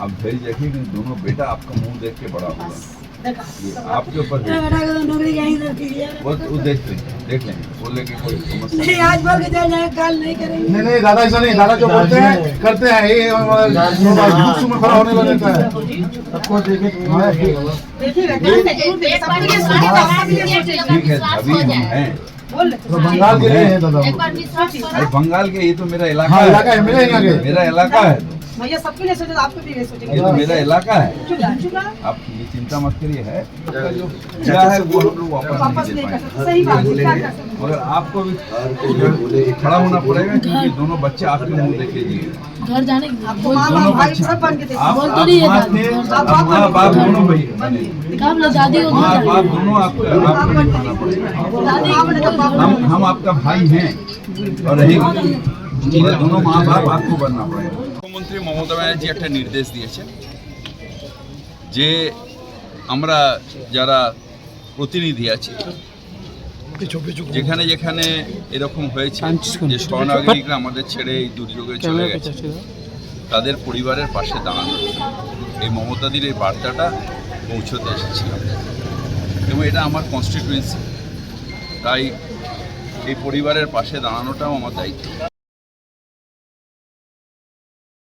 आप भेज देखिए कि दोनों बेटा आपका मुँह देख के बड़ा होगा। आपके ऊपर है। तो दीजिए वो वो देख लेंगे देख लेंगे वो लेके कोई समस्या नहीं नहीं। आज बोल के जाए कल नहीं करेंगे। नहीं नहीं दादा ऐसा नहीं दादा जो बोलते हैं करते हैं ये में खड़ा होने है। सबको हाँ, ठीक है। देखिए तो ठीक है अभी हम हैं। तो बंगाल के लिए है दादा। अरे बंगाल के ये तो मेरा इलाका हाँ है। इलाका है मेरे इलाका है। तो। भैया सबके लिए सोचे आपको भी ये सोचेंगे। ये तो मेरा इलाका है। आप ये चिंता मत करिए है? क्या है वो हम लोग वापस नहीं कर सकते। सही बात है कर सकते मगर आपको भी खड़ा होना पड़ेगा क्योंकि दोनों बच्चे आपके मुँह देखे घर जाने आपको माँ दोनों बाप भाई बच्चे। सब बन के तो आप है थे आप माँ बाप दोनों भाई काम लोग दादी को घर माँ बाप दोनों आपको निभाना पड़ेगा। हम हम आपका भाई हैं और रहेंगे और दोनों माँ बाप आपको बनना पड़ेगा। মুখ্যমন্ত্রী মমতা ব্যানার্জি একটা নির্দেশ দিয়েছে যে আমরা যারা প্রতিনিধি আছি, যেখানে যেখানে এরকম হয়েছে যে শরণাগরিকরা আমাদের ছেড়ে এই দুর্যোগে চলে গেছে, তাদের পরিবারের পাশে দাঁড়ানো। এই মমতাদির এই বার্তাটা পৌঁছতে এসেছিলাম এবং এটা আমার কনস্টিটিউয়েন্সি তাই এই পরিবারের পাশে দাঁড়ানোটাও আমার দায়িত্ব।